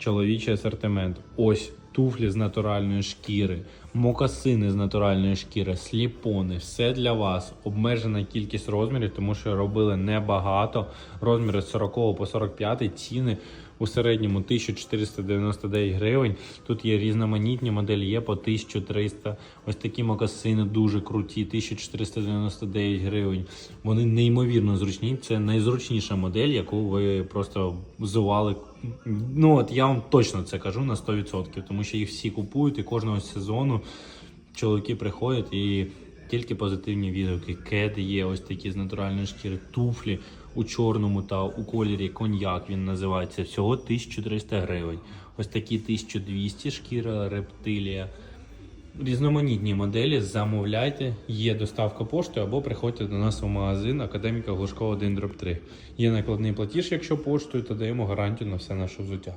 чоловічий асортимент. Ось туфлі з натуральної шкіри, мокасини з натуральної шкіри, сліпони, все для вас. Обмежена кількість розмірів, тому що робили небагато. Розміри з 40 по 45 ціни у середньому 1499 гривень. Тут є різноманітні моделі, є по 1300. Ось такі мокасини дуже круті, 1499 гривень. Вони неймовірно зручні. Це найзручніша модель, яку ви просто взували. Ну от я вам точно це кажу на 100%, тому що їх всі купують і кожного сезону чоловіки приходять і тільки позитивні відгуки. Кеди є ось такі з натуральної шкіри, туфлі у чорному та у кольорі коньяк він називається. Всього 1300 гривень. Ось такі 1200 шкіра рептилія. Різноманітні моделі замовляйте, є доставка поштою або приходьте до нас у магазин Академіка Глушкова 1 3. Є накладний платіж, якщо поштою, то даємо гарантію на все наше взуття.